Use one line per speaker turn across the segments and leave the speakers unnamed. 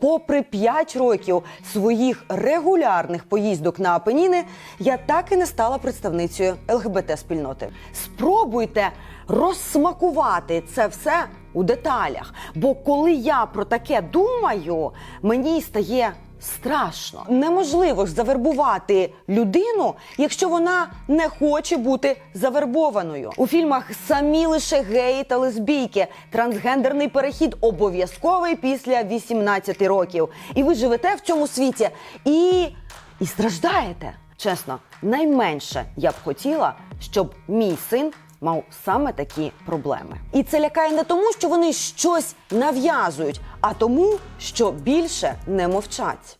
Попри 5 років своїх регулярних поїздок на Апеніни, я так і не стала представницею ЛГБТ спільноти. Спробуйте розсмакувати це все у деталях. Бо коли я про таке думаю, мені стає страшно. Неможливо завербувати людину, якщо вона не хоче бути завербованою. У фільмах самі лише геї та лесбійки. Трансгендерний перехід обов'язковий після 18 років. І ви живете в цьому світі і, і страждаєте. Чесно, найменше я б хотіла, щоб мій син мав саме такі проблеми. І це лякає не тому, що вони щось нав'язують, а тому, що більше не мовчать.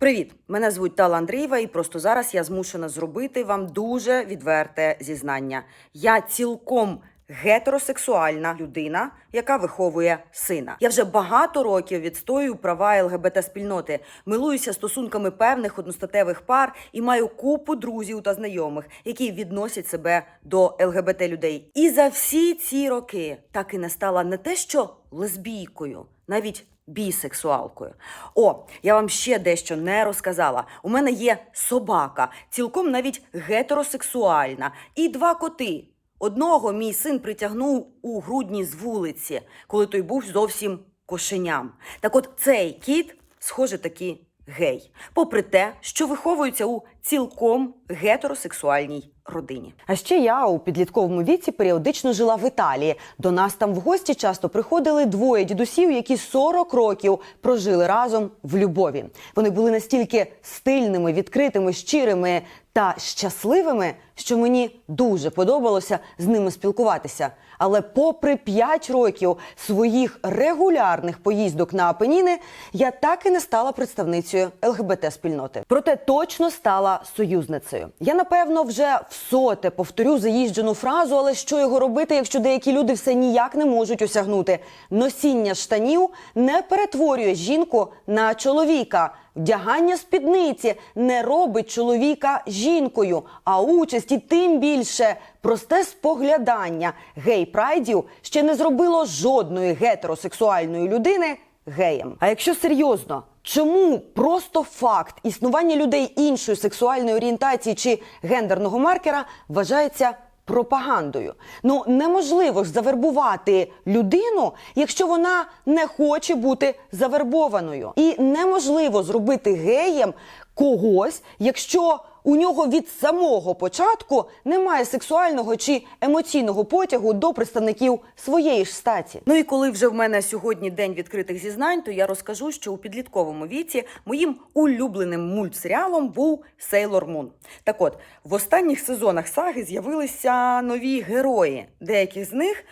Привіт! Мене звуть Тала Андрієва, і просто зараз я змушена зробити вам дуже відверте зізнання. Я цілком гетеросексуальна людина, яка виховує сина. Я вже багато років відстоюю права ЛГБТ спільноти, милуюся стосунками певних одностатевих пар і маю купу друзів та знайомих, які відносять себе до ЛГБТ людей. І за всі ці роки так і не стала не те, що лесбійкою, навіть бісексуалкою. О, я вам ще дещо не розказала. У мене є собака, цілком навіть гетеросексуальна, і два коти. Одного мій син притягнув у грудні з вулиці, коли той був зовсім кошеням. Так от цей кіт, схоже, таки гей, попри те, що виховується у цілком гетеросексуальній родині. А ще я у підлітковому віці періодично жила в Італії. До нас там в гості часто приходили двоє дідусів, які 40 років прожили разом в любові. Вони були настільки стильними, відкритими, щирими та щасливими, що мені дуже подобалося з ними спілкуватися. Але попри 5 років своїх регулярних поїздок на Апеніни, я так і не стала представницею ЛГБТ спільноти. Проте точно стала союзницею. Я напевно вже в соте повторю заїжджену фразу, але що його робити, якщо деякі люди все ніяк не можуть осягнути? Носіння штанів не перетворює жінку на чоловіка. Вдягання спідниці не робить чоловіка жінкою, а участь і тим більше просте споглядання гей-прайдів ще не зробило жодної гетеросексуальної людини геєм. А якщо серйозно, чому просто факт існування людей іншої сексуальної орієнтації чи гендерного маркера вважається пропагандою. Ну неможливо ж завербувати людину, якщо вона не хоче бути завербованою. І неможливо зробити геєм когось, якщо у нього від самого початку немає сексуального чи емоційного потягу до представників своєї ж статі. Ну і коли вже в мене сьогодні день відкритих зізнань, то я розкажу, що у підлітковому віці моїм улюбленим мультсеріалом був Сейлор Мун. Так от, в останніх сезонах саги з'явилися нові герої. Деякі з них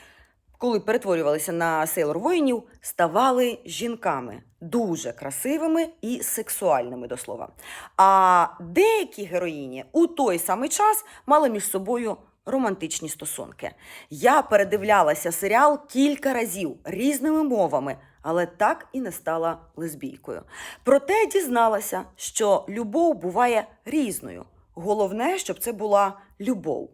коли перетворювалися на сейлор воїнів, ставали жінками дуже красивими і сексуальними до слова. А деякі героїні у той самий час мали між собою романтичні стосунки. Я передивлялася серіал кілька разів різними мовами, але так і не стала лесбійкою. Проте дізналася, що любов буває різною. Головне, щоб це була любов.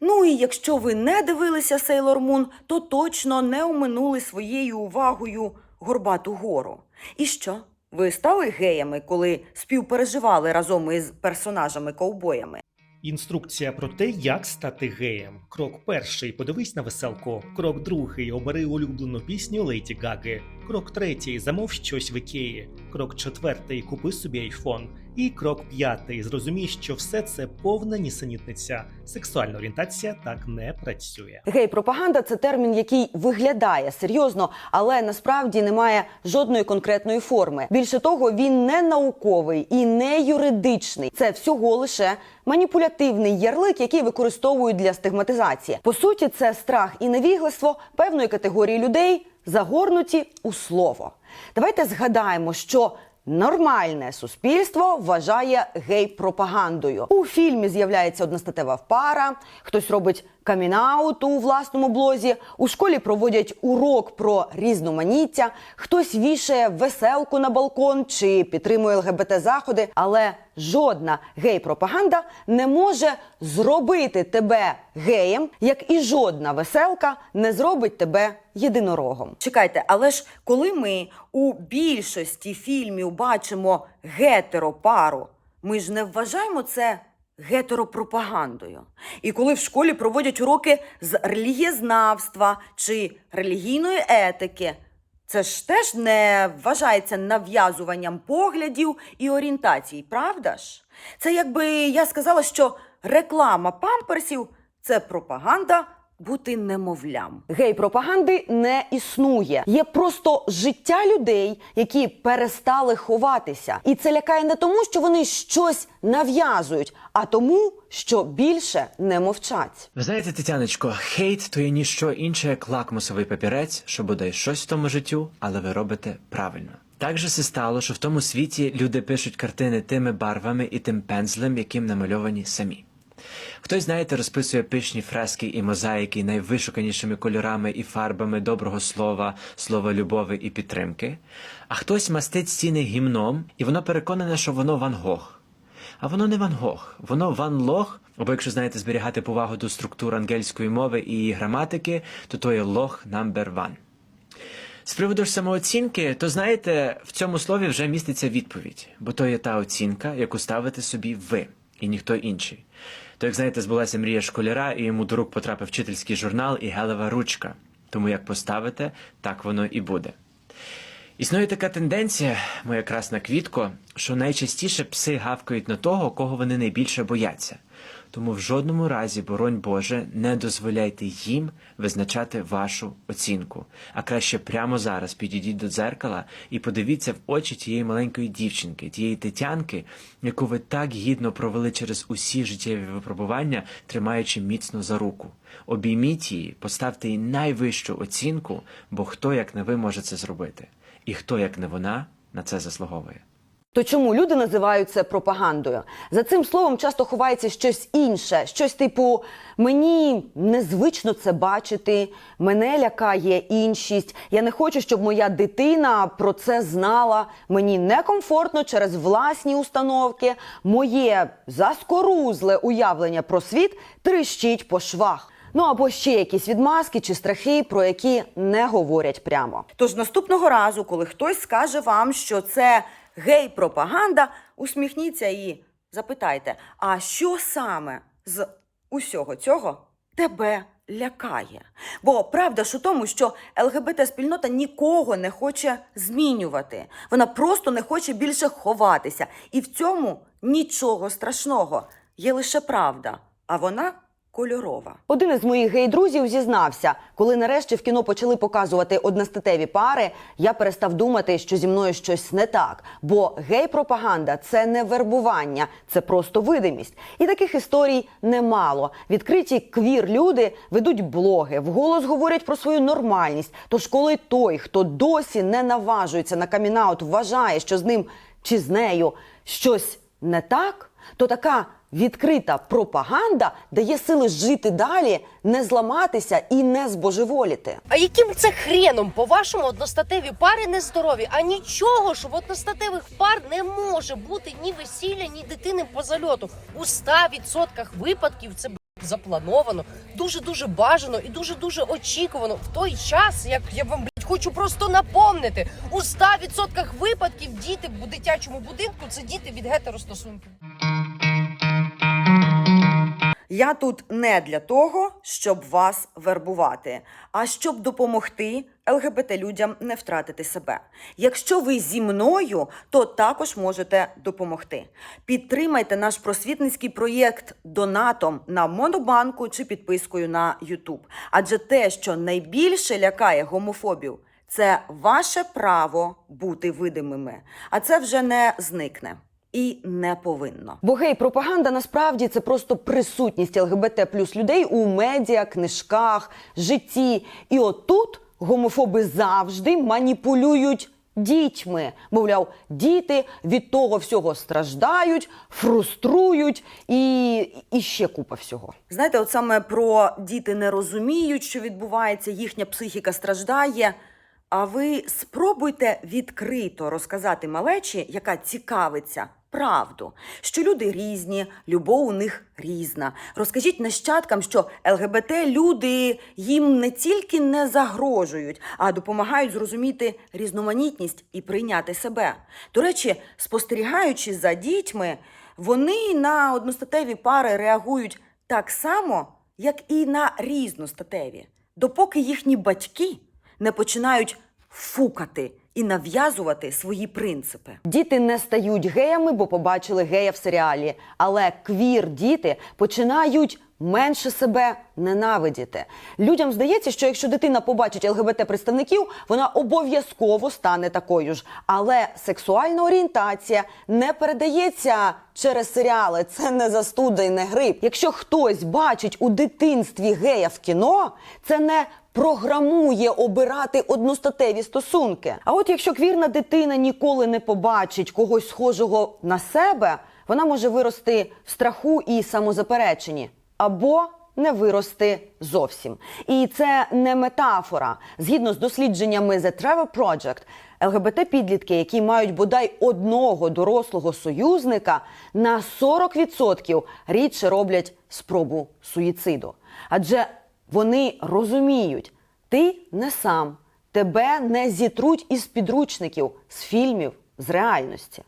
Ну і якщо ви не дивилися Sailor Moon, то точно не оминули своєю увагою Горбату гору. І що? Ви стали геями, коли співпереживали разом із персонажами-ковбоями?
Інструкція про те, як стати геєм. Крок перший подивись на веселку. Крок другий обери улюблену пісню Леді Гаги. Крок третій замов щось в ікеї. Крок четвертий купи собі айфон. І крок п'ятий зрозумій, що все це повна нісенітниця. Сексуальна орієнтація так не працює.
Гей-пропаганда це термін, який виглядає серйозно, але насправді не має жодної конкретної форми. Більше того, він не науковий і не юридичний. Це всього лише маніпулятивний ярлик, який використовують для стигматизації. По суті, це страх і невігластво певної категорії людей, загорнуті у слово. Давайте згадаємо, що Нормальне суспільство вважає гей-пропагандою. У фільмі з'являється одностатева пара, хтось робить камінаут у власному блозі, у школі проводять урок про різноманіття, хтось вішає веселку на балкон чи підтримує ЛГБТ заходи, але жодна гей-пропаганда не може зробити тебе геєм, як і жодна веселка не зробить тебе єдинорогом. Чекайте, але ж коли ми у більшості фільмів бачимо гетеропару, ми ж не вважаємо це гетеропропагандою. І коли в школі проводять уроки з релігієзнавства чи релігійної етики, це ж теж не вважається нав'язуванням поглядів і орієнтацій, правда ж? Це якби я сказала, що реклама памперсів це пропаганда бути немовлям. Гей-пропаганди не існує. Є просто життя людей, які перестали ховатися. І це лякає не тому, що вони щось нав'язують, а тому, що більше не мовчать.
Ви знаєте, Тетяночко, хейт то є ніщо інше, як лакмусовий папірець, що бодай щось в тому життю, але ви робите правильно. Так же се стало, що в тому світі люди пишуть картини тими барвами і тим пензлем, яким намальовані самі. Хтось, знаєте, розписує пишні фрески і мозаїки найвишуканішими кольорами і фарбами доброго слова, слова любові і підтримки, а хтось мастить стіни гімном, і воно переконане, що воно Ван Гог. А воно не Ван Гог, воно Ван Лох, або якщо знаєте зберігати повагу до структур ангельської мови і її граматики, то то є лох number one. З приводу ж самооцінки, то знаєте, в цьому слові вже міститься відповідь, бо то є та оцінка, яку ставите собі ви і ніхто інший. То, як знаєте, збулася мрія школяра, і йому до рук потрапив вчительський журнал і гелева ручка. Тому як поставите, так воно і буде. Існує така тенденція, моя красна квітко, що найчастіше пси гавкають на того, кого вони найбільше бояться. Тому в жодному разі, боронь Боже, не дозволяйте їм визначати вашу оцінку. А краще прямо зараз підійдіть до дзеркала і подивіться в очі тієї маленької дівчинки, тієї тетянки, яку ви так гідно провели через усі життєві випробування, тримаючи міцно за руку. Обійміть її, поставте їй найвищу оцінку, бо хто як не ви може це зробити, і хто як не вона на це заслуговує.
То чому люди називають це пропагандою? За цим словом часто ховається щось інше, щось типу мені незвично це бачити, мене лякає іншість. Я не хочу, щоб моя дитина про це знала. Мені некомфортно через власні установки. Моє заскорузле уявлення про світ тріщить по швах. Ну або ще якісь відмазки чи страхи, про які не говорять прямо. Тож наступного разу, коли хтось скаже вам, що це гей-пропаганда, усміхніться і запитайте, а що саме з усього цього тебе лякає? Бо правда ж у тому, що ЛГБТ-спільнота нікого не хоче змінювати. Вона просто не хоче більше ховатися. І в цьому нічого страшного. Є лише правда, а вона кольорова. Один із моїх гей-друзів зізнався, коли нарешті в кіно почали показувати одностатеві пари, я перестав думати, що зі мною щось не так. Бо гей-пропаганда це не вербування, це просто видимість. І таких історій немало. Відкриті квір-люди ведуть блоги, вголос говорять про свою нормальність. Тож, коли той, хто досі не наважується на камінаут, вважає, що з ним чи з нею щось не так, то така відкрита пропаганда дає сили жити далі, не зламатися і не збожеволіти.
А яким це хреном, по-вашому, одностатеві пари нездорові? А нічого ж в одностатевих пар не може бути ні весілля, ні дитини по зальоту. У 100% випадків це заплановано, дуже дуже бажано і дуже дуже очікувано в той час, як я вам блядь, хочу просто напомнити, у 100% випадків діти в дитячому будинку це діти від гетеростосунків.
Я тут не для того, щоб вас вербувати, а щоб допомогти ЛГБТ людям не втратити себе. Якщо ви зі мною, то також можете допомогти. Підтримайте наш просвітницький проєкт донатом на Монобанку чи підпискою на YouTube. Адже те, що найбільше лякає гомофобів, це ваше право бути видимими, а це вже не зникне. І не повинно. Бо гей-пропаганда насправді це просто присутність ЛГБТ плюс людей у медіа, книжках, житті. І отут гомофоби завжди маніпулюють дітьми. Мовляв, діти від того всього страждають, фруструють і, і ще купа всього. Знаєте, от саме про діти не розуміють, що відбувається, їхня психіка страждає. А ви спробуйте відкрито розказати малечі, яка цікавиться. Правду, що люди різні, любов у них різна. Розкажіть нащадкам, що ЛГБТ люди їм не тільки не загрожують, а допомагають зрозуміти різноманітність і прийняти себе. До речі, спостерігаючи за дітьми, вони на одностатеві пари реагують так само, як і на різностатеві, допоки їхні батьки не починають фукати і нав'язувати свої принципи. Діти не стають геями, бо побачили гея в серіалі. Але квір діти починають менше себе ненавидіти. Людям здається, що якщо дитина побачить ЛГБТ представників, вона обов'язково стане такою ж. Але сексуальна орієнтація не передається через серіали. Це не застуда і не грип. Якщо хтось бачить у дитинстві гея в кіно, це не програмує обирати одностатеві стосунки. А от якщо квірна дитина ніколи не побачить когось схожого на себе, вона може вирости в страху і самозапереченні або не вирости зовсім. І це не метафора. Згідно з дослідженнями The Trevor Project, ЛГБТ-підлітки, які мають бодай одного дорослого союзника, на 40% рідше роблять спробу суїциду. Адже вони розуміють, ти не сам, тебе не зітруть із підручників, з фільмів, з реальності.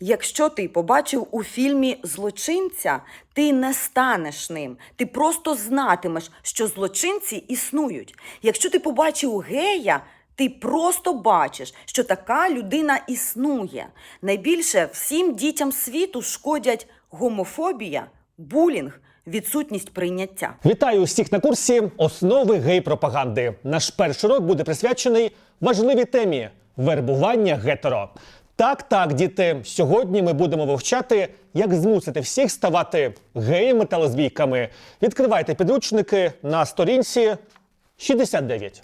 Якщо ти побачив у фільмі злочинця, ти не станеш ним. Ти просто знатимеш, що злочинці існують. Якщо ти побачив гея, ти просто бачиш, що така людина існує. Найбільше всім дітям світу шкодять гомофобія, булінг, відсутність прийняття.
Вітаю усіх на курсі Основи гей-пропаганди. Наш перший урок буде присвячений важливій темі вербування гетеро. Так, так, діти. Сьогодні ми будемо вивчати, як змусити всіх ставати геями та лесбійками. Відкривайте підручники на сторінці 69.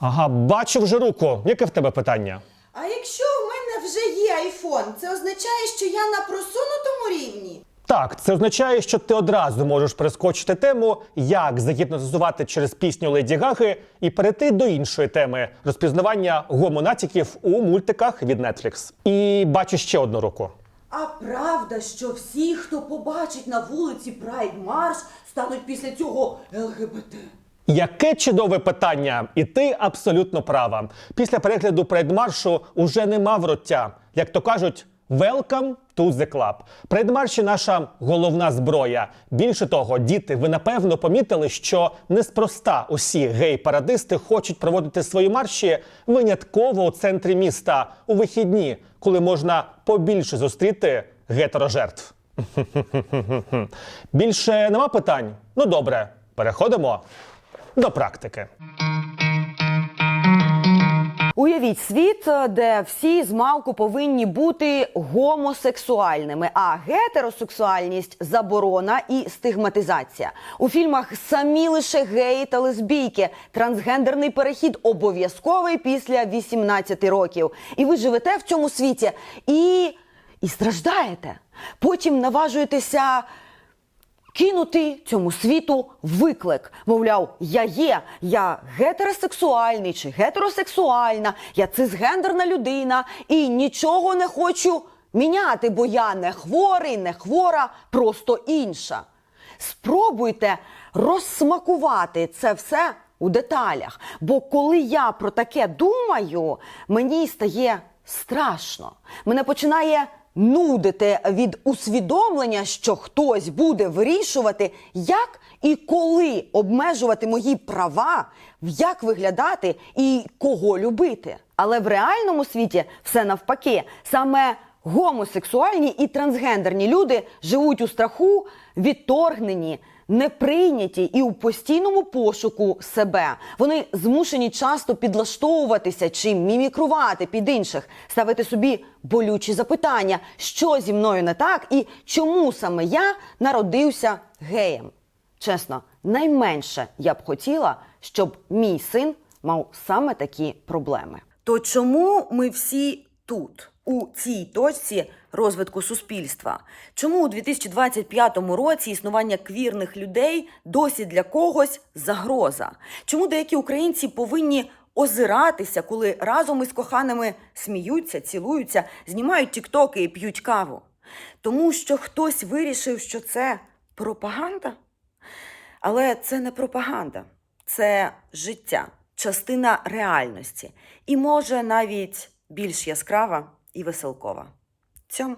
Ага, бачу вже руку. Яке в тебе питання?
А якщо у мене вже є айфон, це означає, що я на просунутому рівні?
Так, це означає, що ти одразу можеш перескочити тему, як загіпнотизувати через пісню Леді Гаги і перейти до іншої теми розпізнавання гомонатіків у мультиках від Netflix. І бачу ще одну руку.
А правда, що всі, хто побачить на вулиці Прайд Марш, стануть після цього ЛГБТ?
Яке чудове питання, і ти абсолютно права. Після перегляду предмаршу уже нема вроття. Як то кажуть, welcome to the club. Предмарші наша головна зброя. Більше того, діти, ви напевно помітили, що неспроста усі гей-парадисти хочуть проводити свої марші винятково у центрі міста у вихідні, коли можна побільше зустріти гетерожертв. Більше нема питань? Ну добре, переходимо до практики.
Уявіть світ, де всі з малку повинні бути гомосексуальними, а гетеросексуальність заборона і стигматизація. У фільмах самі лише геї та лесбійки. Трансгендерний перехід обов'язковий після 18 років. І ви живете в цьому світі і, і страждаєте. Потім наважуєтеся кинути цьому світу виклик. Мовляв, я є, я гетеросексуальний чи гетеросексуальна, я цисгендерна людина і нічого не хочу міняти, бо я не хворий, не хвора, просто інша. Спробуйте розсмакувати це все у деталях. Бо коли я про таке думаю, мені стає страшно. Мене починає нудити від усвідомлення, що хтось буде вирішувати, як і коли обмежувати мої права, як виглядати і кого любити. Але в реальному світі все навпаки. Саме гомосексуальні і трансгендерні люди живуть у страху, відторгнені, неприйняті і у постійному пошуку себе. Вони змушені часто підлаштовуватися чи мімікрувати під інших, ставити собі болючі запитання, що зі мною не так і чому саме я народився геєм. Чесно, найменше я б хотіла, щоб мій син мав саме такі проблеми. То чому ми всі тут, у цій точці розвитку суспільства? Чому у 2025 році існування квірних людей досі для когось загроза? Чому деякі українці повинні озиратися, коли разом із коханими сміються, цілуються, знімають тіктоки і п'ють каву? Тому що хтось вирішив, що це пропаганда? Але це не пропаганда, це життя, частина реальності. І може навіть більш яскрава і веселкова. Цьом.